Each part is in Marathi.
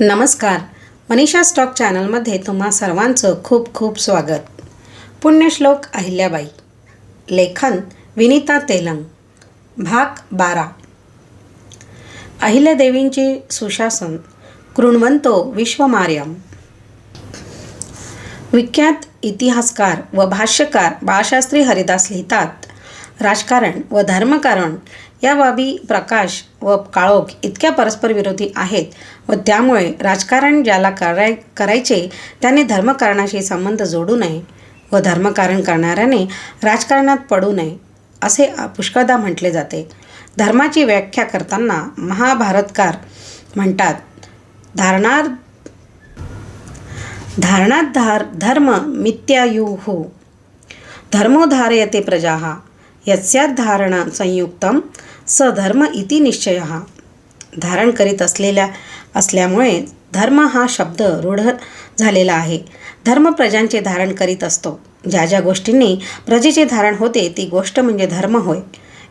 नमस्कार. मनीषा स्टॉक चॅनलमध्ये तुम्हा सर्वांचं खूप खूप स्वागत. पुण्यश्लोक अहिल्याबाई. लेखन विनीता तेलंग. भाग बारा. अहिल्यादेवींचे सुशासन कृणवंतो विश्वमार्यम. विख्यात इतिहासकार व भाष्यकार बाळशास्त्री हरिदास लिहितात राजकारण व धर्मकारण या बाबी प्रकाश व काळोख इतक्या परस्पर विरोधी आहेत व त्यामुळे राजकारण ज्याला कराय करायचे त्याने धर्मकारणाशी संबंध जोडू नये व धर्मकारण करणाऱ्याने राजकारणात पडू नये असे पुष्कळदा म्हटले जाते. धर्माची व्याख्या करताना महाभारतकार म्हणतात धारणार धारणात धार धर्म मिथ्यायुः धर्मो धारयते प्रजाः यस्यात धारणा संयुक्तम स धर्म इति निश्चय. धारण करीत असलेल्या असल्यामुळे धर्म हा शब्द रूढ झालेला आहे. धर्म प्रजांचे धारण करीत असतो. ज्या ज्या गोष्टींनी प्रजेचे धारण होते ती गोष्ट म्हणजे धर्म होय.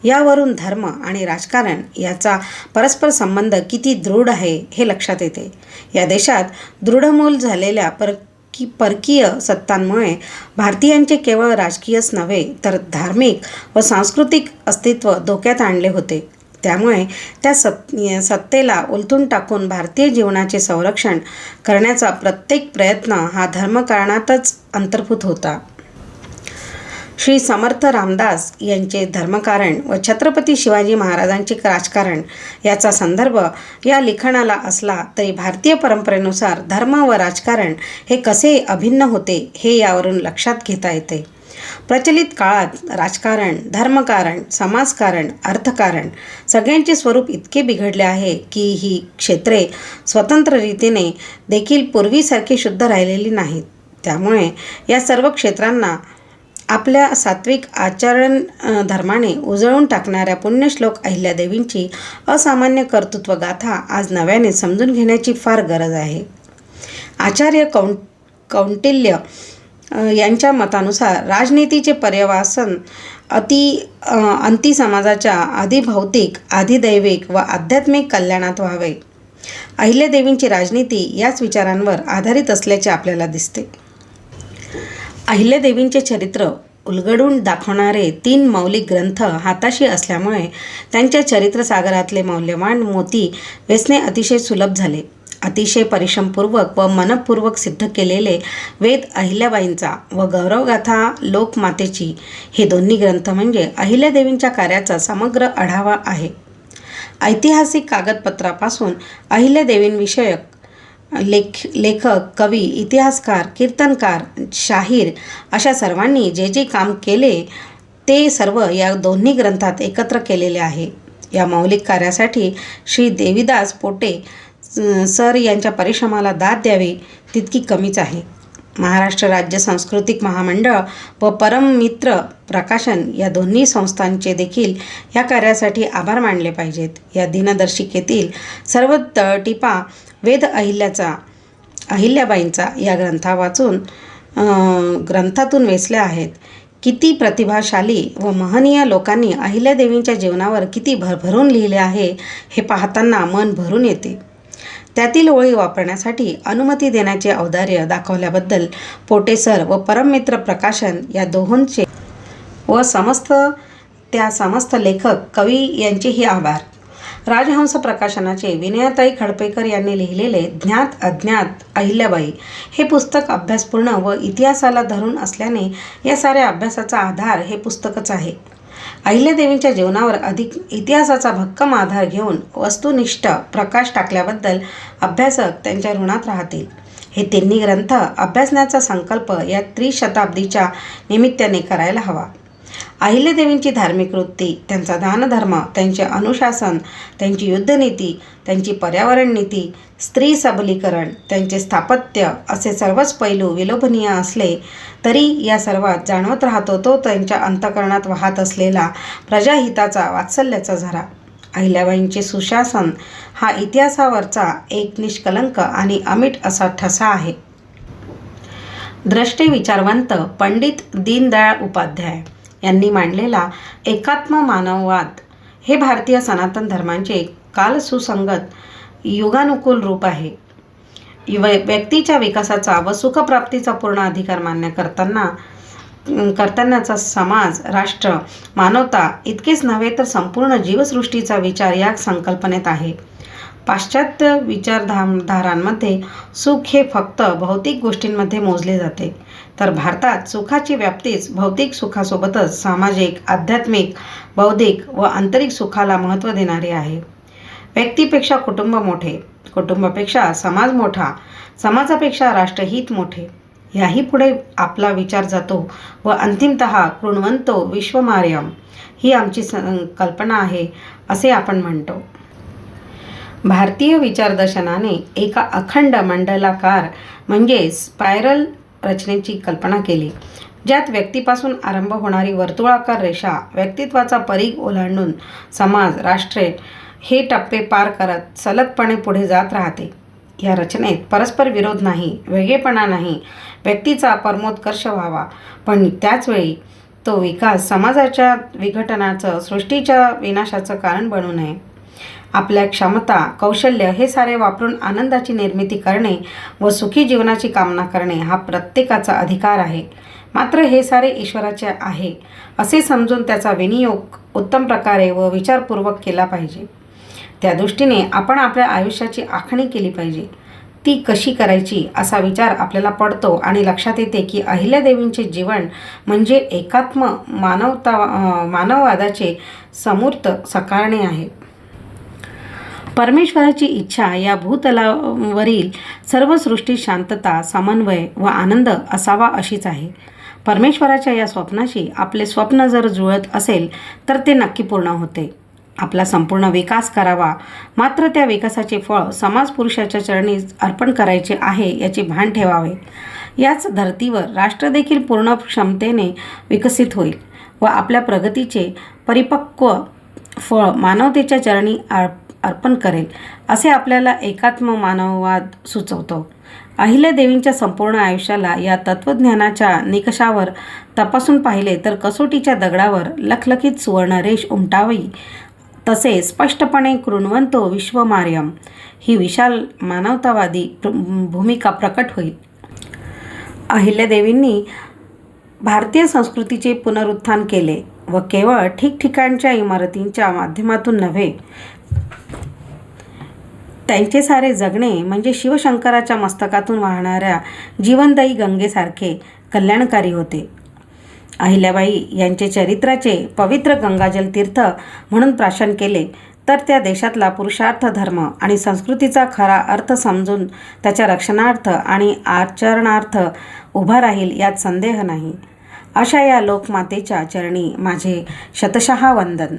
यावरून धर्म आणि राजकारण याचा परस्पर संबंध किती दृढ आहे हे लक्षात येते. या देशात दृढमूल झालेल्या पर की परकीय सत्तांमुळे भारतीयांचे केवळ राजकीयच नव्हे तर धार्मिक व सांस्कृतिक अस्तित्व धोक्यात आणले होते. त्यामुळे त्या सत् सत्तेला उलथून टाकून भारतीय जीवनाचे संरक्षण करण्याचा प्रत्येक प्रयत्न हा धर्मकारणातच अंतर्भूत होता. श्री समर्थ रामदास यांचे धर्मकारण व छत्रपती शिवाजी महाराजांचे राजकारण याचा संदर्भ या लिखाणाला असला तरी भारतीय परंपरेनुसार धर्म व राजकारण हे कसे अभिन्न होते हे यावरून लक्षात घेता येते. प्रचलित काळात राजकारण धर्मकारण समाजकारण अर्थकारण सगळ्यांचे स्वरूप इतके बिघडले आहे की ही क्षेत्रे स्वतंत्र रीतीने देखील पूर्वीसारखी शुद्ध राहिलेली नाहीत. त्यामुळे या सर्व क्षेत्रांना आपल्या सात्विक आचरण धर्माने उजळून टाकणाऱ्या पुण्यश्लोक अहिल्यादेवींची असामान्य कर्तृत्व गाथा आज नव्याने समजून घेण्याची फार गरज आहे. आचार्य कौं कौंटिल्य यांच्या मतानुसार राजनीतीचे पर्यवासन अति अंती समाजाच्या आधीभौतिक आधिदैविक व आध्यात्मिक कल्याणात व्हावे. अहिल्यादेवींची राजनीती याच विचारांवर आधारित असल्याचे आपल्याला दिसते. अहिल्यादेवींचे चरित्र उलगडून दाखवणारे तीन मौलिक ग्रंथ हाताशी असल्यामुळे त्यांच्या चरित्रसागरातले मौल्यवान मोती वेचणे अतिशय सुलभ झाले. अतिशय परिश्रमपूर्वक व मनपूर्वक सिद्ध केलेले वेद अहिल्याबाईंचा व गौरवगाथा लोकमातेची हे दोन्ही ग्रंथ म्हणजे अहिल्यादेवींच्या कार्याचा समग्र आढावा आहे. ऐतिहासिक कागदपत्रापासून अहिल्यादेवींविषयक लेख लेखक कवी इतिहासकार कीर्तनकार शाहीर अशा सर्वांनी जे जे काम केले ते सर्व या दोन्ही ग्रंथात एकत्र केलेले आहे. या मौलिक कार्यासाठी श्री देवीदास पोटे सर यांच्या परिश्रमाला दाद द्यावी तितकी कमीच आहे. महाराष्ट्र राज्य सांस्कृतिक महामंडळ व परममित्र प्रकाशन या दोन्ही संस्थांचे देखील या कार्यासाठी आभार मानले पाहिजेत. या दिनदर्शिकेतील सर्व टिपा वेद अहिल्याचा अहिल्याबाईंचा या ग्रंथा वाचून ग्रंथातून वेचल्या आहेत. किती प्रतिभाशाली व महनीय लोकांनी अहिल्यादेवींच्या जीवनावर किती भरभरून लिहिले आहे हे पाहताना मन भरून येते. त्यातील ओळी वापरण्यासाठी अनुमती देण्याचे औदार्य दाखवल्याबद्दल पोटेसर व परममित्र प्रकाशन या दोहोंचे व समस्त त्या समस्त लेखक कवी यांचेही आभार. राजहंस प्रकाशनाचे विनयताई खडपेकर यांनी लिहिलेले ज्ञात अज्ञात अहिल्याबाई हे पुस्तक अभ्यासपूर्ण व इतिहासाला धरून असल्याने या साऱ्या अभ्यासाचा आधार हे पुस्तकच आहे. अहिल्यादेवींच्या जीवनावर अधिक इतिहासाचा भक्कम आधार घेऊन वस्तुनिष्ठ प्रकाश टाकल्याबद्दल अभ्यासक त्यांच्या ऋणात राहतील. हे तिन्ही ग्रंथ अभ्यासण्याचा संकल्प या त्रिशताब्दीच्या निमित्ताने करायला हवा. अहिल्यादेवींची धार्मिक वृत्ती त्यांचा दानधर्म त्यांचे अनुशासन त्यांची युद्धनीती त्यांची पर्यावरण नीती स्त्री सबलीकरण त्यांचे स्थापत्य असे सर्वच पैलू विलोभनीय असले तरी या सर्वात जाणवत राहतो तो त्यांच्या अंतकरणात वाहत असलेला प्रजाहिताचा वात्सल्याचा झरा. अहिल्याबाईंचे सुशासन हा इतिहासावरचा एक निष्कलंक आणि अमिट असा ठसा आहे. द्रष्टे विचारवंत पंडित दीनदयाळ उपाध्याय यांनी मांडलेला एकात्म मानववाद हे भारतीय सनातन धर्मांचे कालसुसंगत युगानुकूल रूप आहे. व्यक्तीच्या विकासाचा व सुखप्राप्तीचा पूर्ण अधिकार मान्य करताना करतानाचा समाज राष्ट्र मानवता इतकेच नव्हे तर संपूर्ण जीवसृष्टीचा विचार या संकल्पनेत आहे. पाश्चात्य विचारधारांमध्ये सुख हे फक्त भौतिक गोष्टींमध्ये मोजले जाते. तर भारतात सुखाची व्याप्तीच भौतिक सुखासोबतच सामाजिक आध्यात्मिक बौद्धिक व आंतरिक सुखाला महत्त्व देणारी आहे. व्यक्तीपेक्षा कुटुंब मोठे कुटुंबापेक्षा समाज मोठा समाजापेक्षा राष्ट्रहित मोठे. याही पुढे आपला विचार जातो व अंतिमत कृणवंतो विश्वमार्यम ही आमची कल्पना आहे असे आपण म्हणतो. भारतीय विचारदर्शनाने एका अखंड मंडलाकार म्हणजे स्पायरल रचनेची कल्पना केली ज्यात व्यक्तीपासून आरंभ होणारी वर्तुळाकार रेषा व्यक्तित्वाचा परीघ ओलांडून समाज राष्ट्रे हे टप्पे पार करत सलगपणे पुढे जात राहते. या रचनेत परस्पर विरोध नाही वेगळेपणा नाही व्यक्तीचा परमोत्कर्ष व्हावा. पण त्याचवेळी तो विकास समाजाच्या विघटनाचं सृष्टीच्या विनाशाचं कारण बनू नये. आपल्या क्षमता कौशल्य हे सारे वापरून आनंदाची निर्मिती करणे व सुखी जीवनाची कामना करणे हा प्रत्येकाचा अधिकार आहे. मात्र हे सारे ईश्वराचे आहे असे समजून त्याचा विनियोग उत्तम प्रकारे व विचारपूर्वक केला पाहिजे. त्या दृष्टीने आपण आपल्या आयुष्याची आखणी केली पाहिजे. ती कशी करायची असा विचार आपल्याला पडतो आणि लक्षात येते की अहिल्यादेवींचे जीवन म्हणजे एकात्म मानवता मानववादाचे समूर्त सकारणे आहे. परमेश्वराची इच्छा या भूतलावरील सर्व सृष्टी शांतता समन्वय व आनंद असावा अशीच आहे. परमेश्वराच्या या स्वप्नाशी आपले स्वप्न जर जुळत असेल तर ते नक्की पूर्ण होते. आपला संपूर्ण विकास करावा. मात्र त्या विकासाचे फळ समाज पुरुषाच्या चरणी अर्पण करायचे आहे याचे भान ठेवावे. याच धर्तीवर राष्ट्र देखील पूर्ण क्षमतेने विकसित होईल व आपल्या प्रगतीचे परिपक्व फळ मानवतेच्या चरणी अर्प अर्पण करेल असे आपल्याला एकात्म मानववाद सुचवतो. अहिल्यादेवींच्या संपूर्ण आयुष्याला या तत्त्वज्ञानाच्या निकषावर तपासून पाहिले तर कसोटीच्या दगडावर लखलखीत सुवर्णरेष उमटावी तसे स्पष्टपणे कृणवंतो विश्वमार्यम ही विशाल मानवतावादी भूमिका प्रकट होईल. अहिल्यादेवींनी भारतीय संस्कृतीचे पुनरुत्थान केले व केवळ ठिकठिकाणच्या इमारतींच्या माध्यमातून नव्हे त्यांचे सारे जगणे म्हणजे शिवशंकराच्या मस्तकातून वाहणाऱ्या जीवनदायी गंगेसारखे कल्याणकारी होते. अहिल्याबाई यांचे चरित्राचे पवित्र गंगाजल तीर्थ म्हणून प्राशन केले तर त्या देशातला पुरुषार्थ धर्म आणि संस्कृतीचा खरा अर्थ समजून त्याच्या रक्षणार्थ आणि आचरणार्थ उभा राहील यात संदेह नाही. अशा या लोकमातेच्या चरणी माझे शतशहा वंदन.